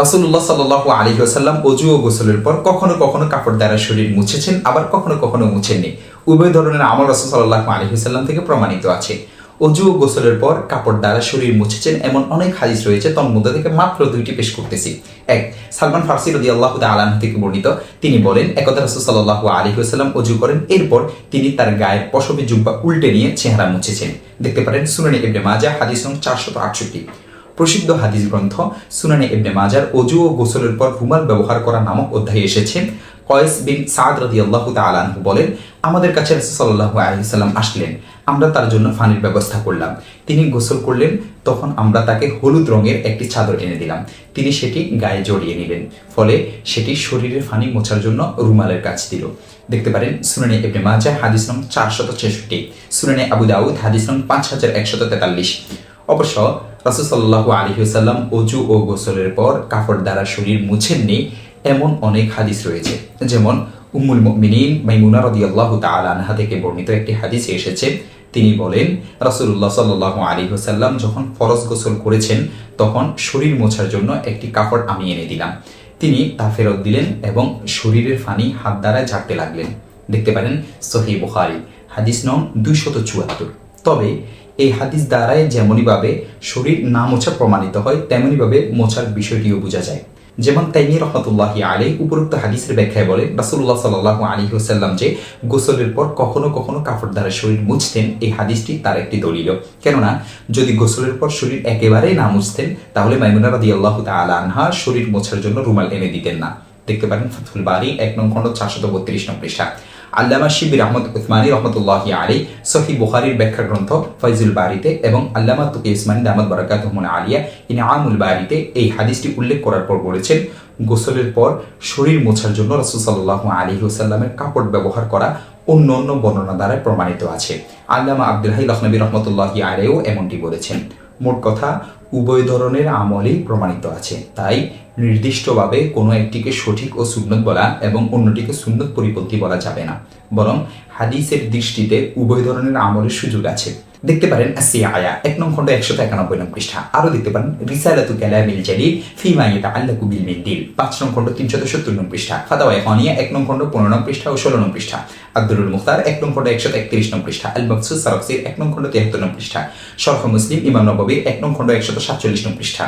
রাসুল্লাহ সাল্লাহ আলী আসাল্লাম অজু ও গোসলের পর কখনো কখনো কাপড় দ্বারা শরীর মুছেছেন, আবার কখনো কখনো মুছেননি। উভয় ধরনের আমল রাসুল সাল্লাহ আলী সাল্লাম থেকে প্রমাণিত আছে। অজু ও গোসলের পর কাপড় দ্বারা শরীর মুছেছেন এমন অনেক হাদিস রয়েছে, তন্মধ্যে থেকে মাত্র দুইটি পেশ করতেছি। এক, সালমান ফার্সি রদি আল্লাহ আলাহ থেকে বর্ণিত, তিনি বলেন একদা রাসুল সাল্লাহ আলী সাল্লাম অজু করেন, এরপর তিনি তার গায়ের পশবী জুব্বা উল্টে নিয়ে চেহারা মুছেছেন। দেখতে পারেন সুনানি ইবনে মাজা হাদিস চারশত আটষট্টি। প্রসিদ্ধ হাদিস গ্রন্থ সুনানে ইবনে মাজার অজু ও গোসলের পর রুমাল ব্যবহার করা নামক অধ্যায়ে এসেছে। কয়েস বিন সাদ রাদি আল্লাহ তালানহু বলেন, আমাদের কাছে রসুল্লাহ আলহিসাল্লাম আসলেন। আমরা তার জন্য ফানির ব্যবস্থা করলাম। তিনি গোসল করলেন, তখন আমরা তাকে হলুদ রঙের একটি চাদর এনে দিলাম। তিনি সেটি গায়ে জড়িয়ে নিলেন। ফলে সেটি শরীরের ফানি মোছার জন্য রুমালের কাজ দিল। দেখতে পারেন, সুনানি ইবনে মাজা হাদিস নং চারশত ছেষট্টি। সুনানি আবু দাউদ হাদিস নং পাঁচ হাজার একশত তেতাল্লিশ। অবশ্য রাসুসাল্লাহ আলহিসাল্লাম অজু ও গোসলের পর কাপড় দ্বারা শরীর মুছেননি এমন অনেক হাদিস রয়েছে। যেমন উম্মুল মিনীন মাইমুনা রদিয়াল্লাহ তাল আনহা থেকে বর্ণিত একটি হাদিসে এসেছে। তিনি বলেন রাসুল্লাহ সাল্লাহ আলী হোসাল্লাম যখন ফরজ গোসল করেছেন, তখন শরীর মোছার জন্য একটি কাপড় আমি এনে দিলাম। তিনি তা ফেরত দিলেন এবং শরীরের ফানি হাত দ্বারা ঝাড়তে লাগলেন। দেখতে পারেন সহি বুখারি, হাদিস নং দুইশত চুয়াত্তর। তবে এই হাদিস দ্বারাই যেমনইভাবে শরীর না মোছা প্রমাণিত হয় তেমনইভাবে মোছার বিষয়টিও বোঝা যায়। যেমন তাইমি রহমতুল্লাহি আলী উপরোক্ত হাদিসের ব্যাখ্যায় বলে রাসুল্লাহ সাল্লাহ আলী হোসাল্লাম যে গোসলের পর কখনো কখনো কাপড় দ্বারা শরীর মুছতেন, এই হাদিসটি তার একটি দলিল। কেননা, যদি গোসলের পর শরীর একেবারেই না মুছতেন, তাহলে মাইমুনা রাদি আল্লাহ আনহা শরীর মোছার জন্য রুমাল এনে দিতেন না। দেখতে পারেন ফাতুল বাড়ি এক নং খণ্ড চারশত বত্রিশ নং পৃষ্ঠা। আল্লামা শিবির আহমদ উসমানী রহমতুল্লাহ আলী সহি বুখারির ব্যাখ্যা গ্রন্থ ফৈজুল বাড়িতে এবং আল্লামা তুকি ইসমানী দামাদ বরাকাত আলিয়া ইনামুল বাড়িতে এই হাদিসটি উল্লেখ করার পর বলেছেন, গোসলের পর শরীর মোছার জন্য রসুল সাল্লাহ আলী হুসাল্লামের কাপড় ব্যবহার করা অন্য অন্য বর্ণনা দ্বারা প্রমাণিত আছে। আল্লামা আব্দুল হাই লখনবী রহমতুল্লাহ আলেও এমনটি বলেছেন। মোট কথা উভয় ধরনের আমলেই প্রমাণিত আছে। তাই নির্দিষ্টভাবে কোনো একটিকে সঠিক ও সুন্নত বলা এবং অন্যটিকে সুন্নত পরিপন্থী বলা যাবে না। বরং হাদিসের দৃষ্টিতে উভয় ধরনের আমলের সুযোগ আছে। দেখতে পারেন আয়া এক নং খণ্ড একশো একানব্বই নং পৃষ্ঠা। আরও দেখতে পারেন, রিসালাতু কালামিল জালিল ফিমা ইয়েতা কুবিল বিল মিন্দিল, পাঁচ নং খণ্ড তিনশত সত্তর নং পৃষ্ঠা। ফাদাওয়া হনিয়া এক নং খণ্ড পনেরো নং পৃষ্ঠা ও ষোলো নং পৃষ্ঠা। আব্দুল মুখতার, এক নং খণ্ড একশো একত্রিশ নং পৃষ্ঠা। আল মকসুদ সারফসির, এক নং খণ্ড তিয়াত্তর নং পৃষ্ঠা। শরফ মুসলিম, ইমাম নববীর, এক নং খণ্ড একশত সাতচল্লিশ নং পৃষ্ঠা।